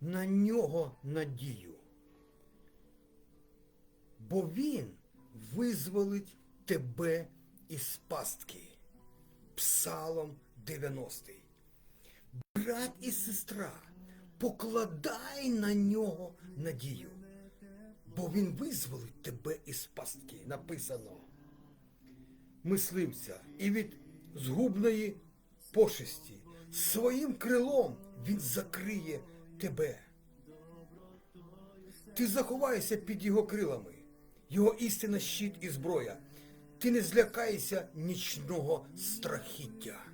на нього надію. Бо він визволить тебе із пастки. Псалом 90. Брат і сестра, покладай на нього надію, бо він визволить тебе із пастки. Написано мисливця і від згубної пошесті. Своїм крилом він закриє тебе. Ти заховаєшся під його крилами, його істина щит і зброя. Ти не злякаєшся нічного страхіття.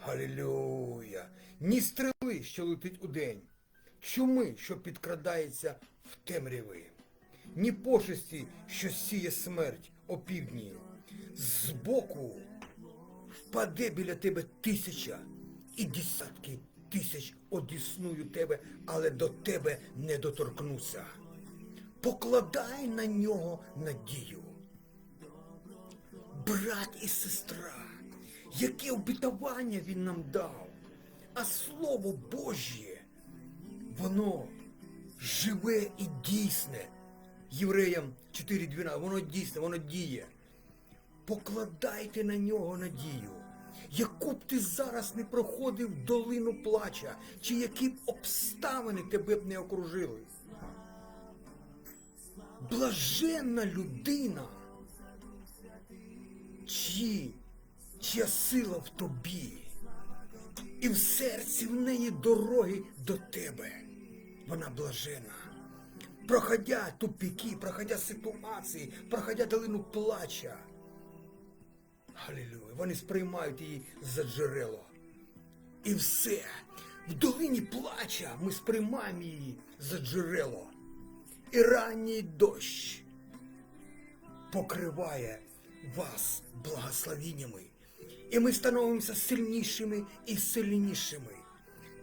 Галілюя! Ні стріли, що летить удень, чуми, що підкрадається в темряви, ні пошесті, що сіє смерть опівдні. Збоку впаде біля тебе тисяча і десятки тисяч одісную тебе, але до тебе не доторкнуся. Покладай на нього надію. Брат і сестра, яке обітування він нам дав, а Слово Божє, воно живе і дійсне. Євреям 4.12, воно дійсне, воно діє. Покладайте на нього надію. Яку б ти зараз не проходив долину плача, чи які б обставини тебе б не окружили. Блаженна людина, чиї, чия сила в тобі, і в серці в неї дороги до тебе. Вона блажена. Проходя тупіки, проходя ситуації, проходя долину плача. Галілюя. Вони сприймають її за джерело. І все. В долині плача ми сприймаємо її за джерело. І ранній дощ покриває вас благословіннями. І ми становимося сильнішими і сильнішими.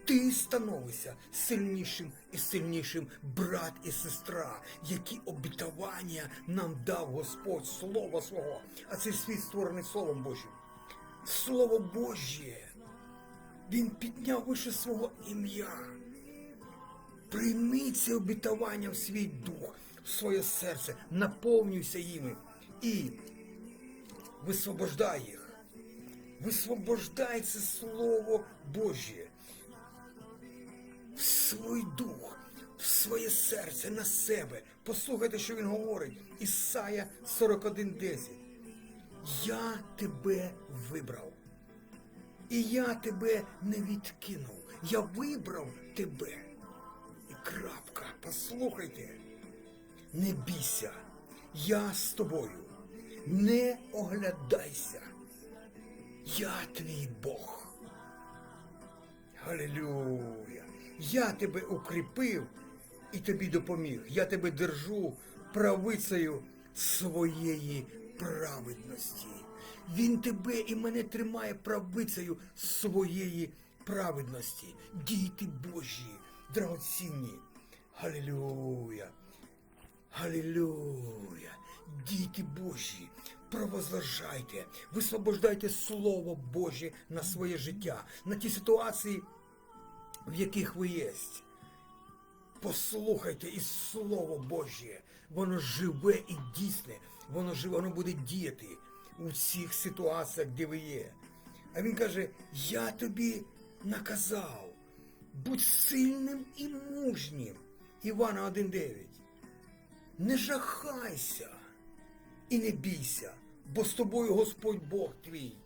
Ти становишся сильнішим і сильнішим, брат і сестра, які обітування нам дав Господь Слово Свого, а цей світ створений Словом Божим. Слово Божє, Він підняв вище свого ім'я. Прийми це обітування в свій дух, в своє серце, наповнюйся їми і висвобождай їх. Висвобождай це Слово Божє в свій дух, в своє серце, на себе. Послухайте, що він говорить. Ісая 41.10. Я тебе вибрав. І я тебе не відкинув. Я вибрав тебе. І крапка. Послухайте. Не бійся. Я з тобою. Не оглядайся. Я твій Бог. Галилюя! Я тебе укріпив і тобі допоміг. Я тебе держу правицею своєї праведності. Він тебе і мене тримає правицею своєї праведності. Діти Божі, драгоцінні. Галилюя! Галилюя! Діти Божі, провозложайте, висвобождайте Слово Боже на своє життя, на ті ситуації, в яких ви єсть. Послухайте і Слово Божє, воно живе і дійсне, воно живе, воно буде діяти у всіх ситуаціях, де ви є. А він каже: Я тобі наказав, будь сильним і мужнім. Івана 1.9. Не жахайся і не бійся, бо з тобою Господь Бог твій.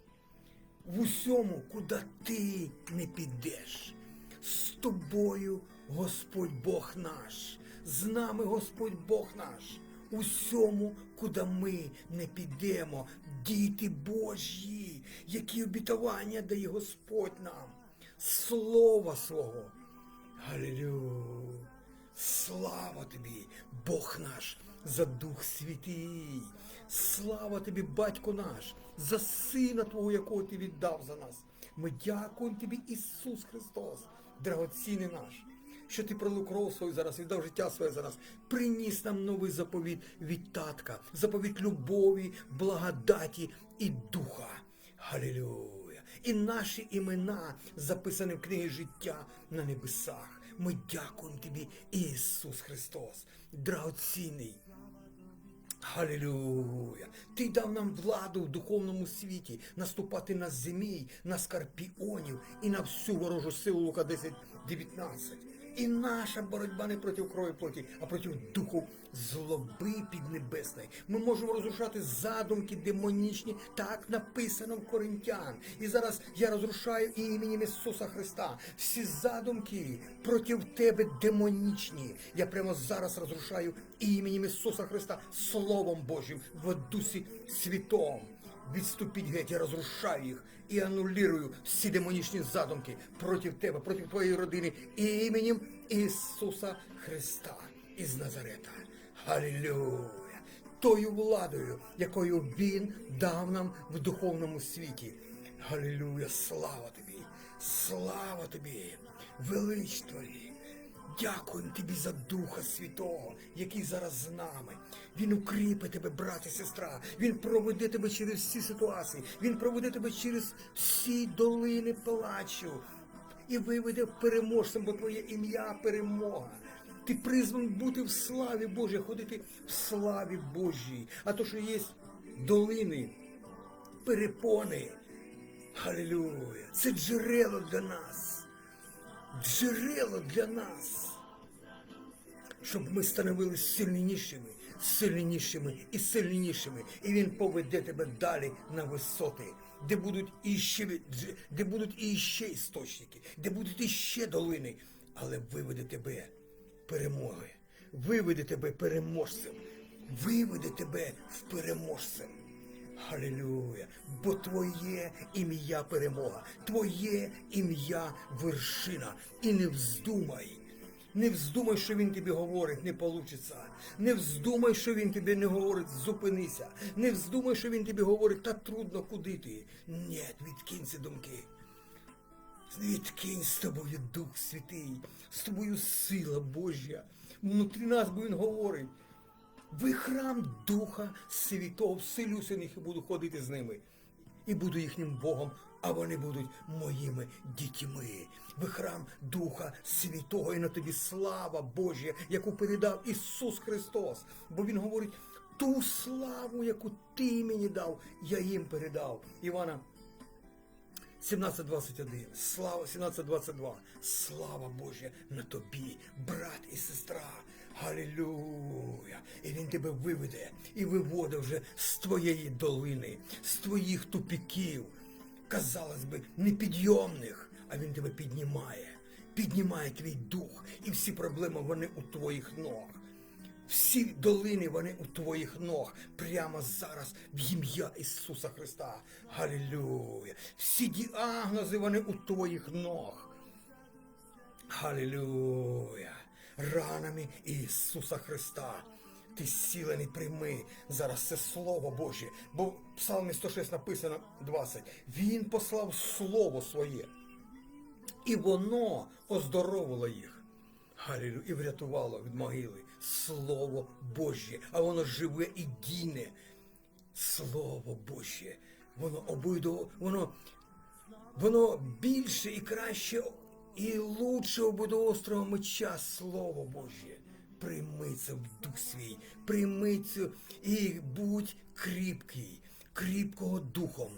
В усьому, куди ти не підеш. З тобою Господь Бог наш, з нами Господь Бог наш. Усьому, куди ми не підемо, діти Божі, які обітування дає Господь нам, Слова свого. Галилюя! Слава тобі, Бог наш, за Дух Святий. Слава тобі, Батько наш, за Сина Твого, якого Ти віддав за нас. Ми дякуємо Тобі, Ісус Христос, драгоцінний наш, що Ти пролив кров свою за нас, віддав життя своє за нас, приніс нам новий заповіт від Татка, заповіт любові, благодаті і духа. Галилюя! І наші імена записані в книгі життя на небесах. Ми дякуємо тобі, Ісус Христос, драгоцінний. Халілюя! Ти дав нам владу в духовному світі наступати на змій, на скорпіонів і на всю ворожу силу Лука 10, 19. І наша боротьба не проти крові плоті, а проти духу злоби піднебесної. Ми можемо розрушати задумки демонічні, так написано в Коринтян. І зараз я розрушаю іменем Ісуса Христа. Всі задумки проти тебе демонічні. Я прямо зараз розрушаю іменем Ісуса Христа Словом Божим в Дусі Святом. Відступіть геть, я розрушаю їх і анулірую всі демонічні задумки проти тебе, проти твоєї родини іменем Ісуса Христа із Назарета. Халілюя! Тою владою, якою Він дав нам в духовному світі. Халілюя! Слава тобі! Слава тобі! Велич Твої! Дякуємо тобі за Духа Святого, який зараз з нами. Він укріпить тебе, брат і сестра. Він проведе тебе через всі ситуації. Він проведе тебе через всі долини плачу і виведе переможцем, бо твоє ім'я перемога. Ти призваний бути в славі Божій, ходити в славі Божій. А то, що є долини, перепони. Халілюя! Це джерело для нас джерело для нас, щоб ми становилися сильнішими, сильнішими і сильнішими. І він поведе тебе далі на висоти, де будуть іще, де будуть іще істочники, де будуть іще долини, але виведе тебе перемоги, виведе тебе переможцем, виведе тебе в переможцем. Халілюя! Бо Твоє ім'я перемога, Твоє ім'я вершина. І не вздумай. Не вздумай, що він тобі говорить, не получиться. Не вздумай, що він тобі не говорить, зупинися. Не вздумай, що він тобі говорить, та трудно куди ти. Ні, відкинь ці думки. Відкинь з тобою Дух Святий, з тобою сила Божя. Внутрі нас, бо він говорить. Ви храм Духа Святого, вселюся них і буду ходити з ними. І буду їхнім Богом, а вони будуть моїми дітьми. Ви храм Духа Святого, і на тобі слава Божя, яку передав Ісус Христос. Бо Він говорить, ту славу, яку ти мені дав, я їм передав. Івана 17.21. Слава 17.22. Слава Божа на тобі, брат і сестра. Галілюя! І він тебе виведе і виводить вже з твоєї долини, з твоїх тупіків. Казалось би, непідйомних, а він тебе піднімає. Піднімає твій дух, і всі проблеми вони у твоїх ног. Всі долини вони у твоїх ног прямо зараз в ім'я Ісуса Христа. Галілюя! Всі діагнози вони у твоїх ног. Галілюя! Ранами Ісуса Христа. Ти зцілений прийми зараз це Слово Боже. Бо в Псалмі 106 написано 20. Він послав Слово своє. І воно оздоровило їх. Галілю, і врятувало від могили. Слово Боже, а воно живе і дійне. Слово Боже. Воно обидо, воно, воно більше і краще, і лучше обидоострого меча, Слово Боже. Прийми це в дух свій, це і будь кріпкий, кріпкого духом.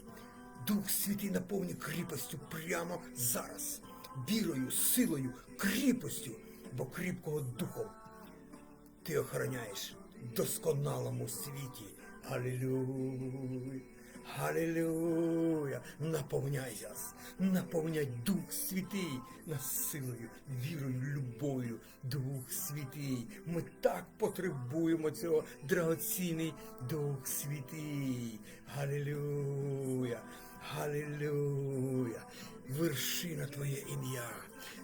Дух Святий наповні кріпостю прямо зараз. Вірою, силою, кріпостю, бо кріпкого духом ти охороняєш в досконалому світі. Алілюя! Алілюя! Наповняйся, наповняй Дух Святий нас силою, вірою, любов'ю, Дух Святий. Ми так потребуємо цього драгоцінний Дух Святий. Галілюя! Галілюя! Вершина Твоє ім'я,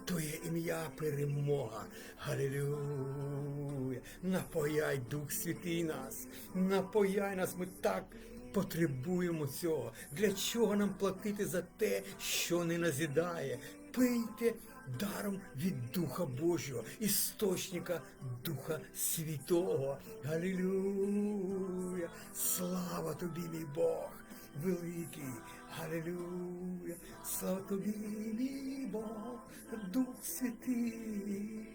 Твоє ім'я перемога. Галілюя! Напояй Дух Святий нас, напояй нас, ми так потребуємо цього. Для чого нам платити за те, що не назідає? Пийте даром від Духа Божого, істочника Духа Святого. Галілюя! Слава тобі, мій Бог! великий. Галилюя, слава тобі, мій Бог, Дух Святий.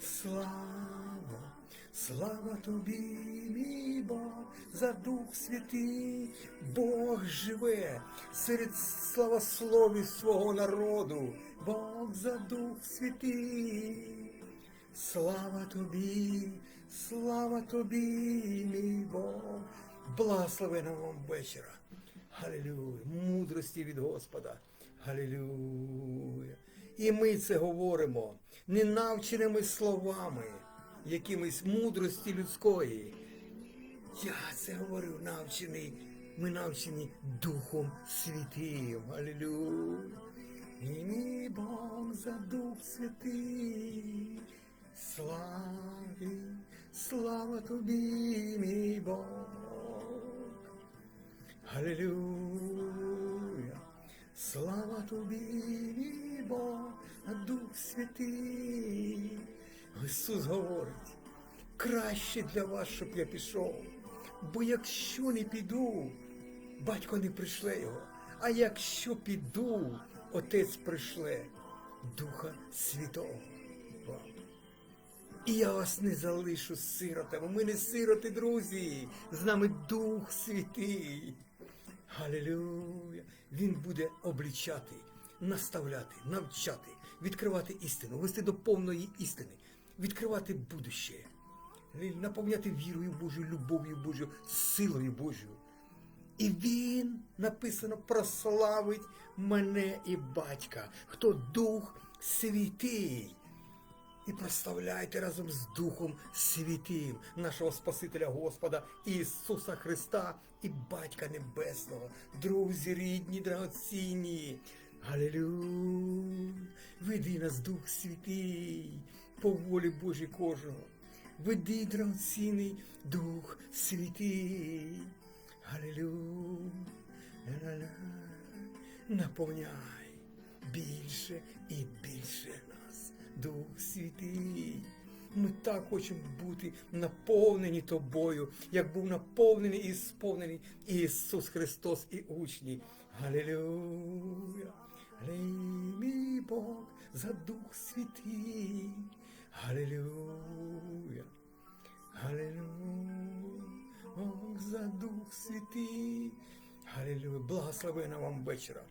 Слава, слава тобі, мій Бог, за Дух Святий, Бог живе серед славословів свого народу, Бог за Дух Святий. Слава тобі, слава тобі, мій Бог, благословена вам вечора. Галилюя, мудрості від Господа. Галилюя. І ми це говоримо не навченими словами, якимись мудрості людської. Я це говорю навчений, ми навчені Духом Святим. Алілюя. І Бог за Дух Святий. Слави, слава тобі, мій Бог. Алілюя. Слава тобі, мій Бог, Дух Святий. Ісус говорить, краще для вас, щоб я пішов. Бо якщо не піду, батько не пришле його. А якщо піду, отець пришле Духа Святого. І я вас не залишу сиротами. Ми не сироти, друзі. З нами Дух Святий. Галилюя! Він буде облічати, наставляти, навчати, відкривати істину, вести до повної істини, відкривати будуще, наповняти вірою Божою, любов'ю Божою, силою Божою. І він написано прославить мене і батька, хто Дух Святий. І прославляйте разом з Духом Святим, нашого Спасителя Господа Ісуса Христа і Батька Небесного, друзі, рідні, драгоцінні. Галилюй! Веди нас, Дух Святий, по волі Божій кожного. Веди, драгоцінний Дух Святий. Галилюй! Наповняй більше і більше нас, Дух Святий. Ми так хочемо бути наповнені тобою, як був наповнений і сповнений Ісус Христос і учні. Галилюя! Алей, мій Бог, за Дух Святий. Галилюя! Галилюя! Бог за Дух Святий. Галилюя! Благословена вам вечора.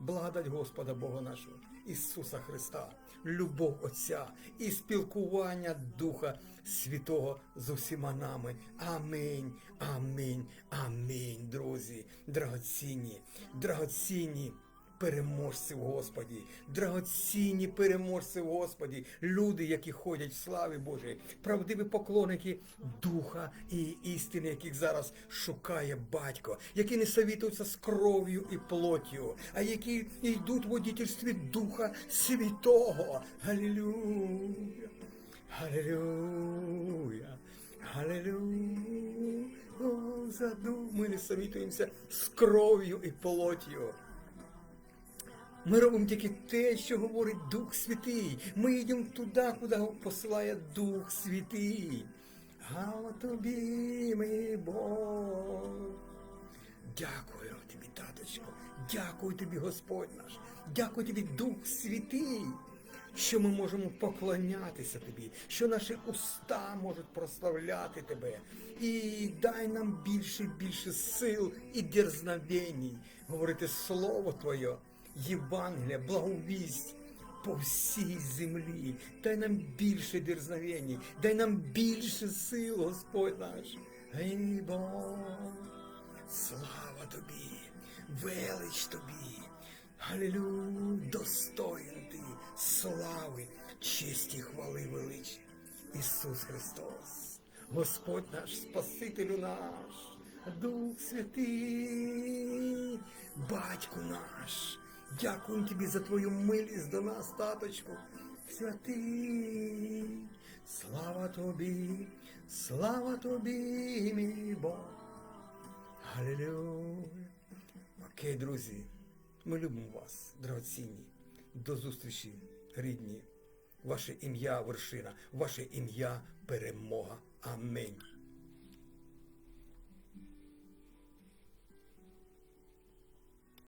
Благодать Господа Бога нашого, Ісуса Христа, любов Отця і спілкування Духа Святого з усіма нами. Амінь, амінь, амінь, друзі, драгоцінні, драгоцінні. Переможці в Господі, драгоцінні переможці в Господі, люди, які ходять в славі Божій, правдиві поклонники Духа і істини, яких зараз шукає батько, які не совітуються з кров'ю і плоттю, а які йдуть в водительстві Духа Святого. Галілюя! Галилюя, Галилюя, О, не совітуємося з кров'ю і плоттю. Ми робимо тільки те, що говорить Дух Святий. Ми йдемо туди, куди посилає Дух Святий. Гала тобі, мій Бог. Дякую тобі, таточко. Дякую тобі, Господь наш. Дякую тобі, Дух Святий, що ми можемо поклонятися тобі, що наші уста можуть прославляти тебе. І дай нам більше і більше сил і дерзновеній говорити Слово Твоє, Євангелія, благовість по всій землі. Дай нам більше дерзновеній, дай нам більше сил, Господь наш. Бог. Слава тобі, велич тобі, Галилюй, достоїн ти слави, честі, хвали, величі. Ісус Христос, Господь наш, Спасителю наш, Дух Святий, Батько наш, дякуємо тобі за твою милість до нас, таточку. Святий, слава тобі, слава тобі, мій Бог. Галилюя. Окей, друзі, ми любимо вас, драгоцінні. До зустрічі, рідні. Ваше ім'я вершина, ваше ім'я перемога. Амінь.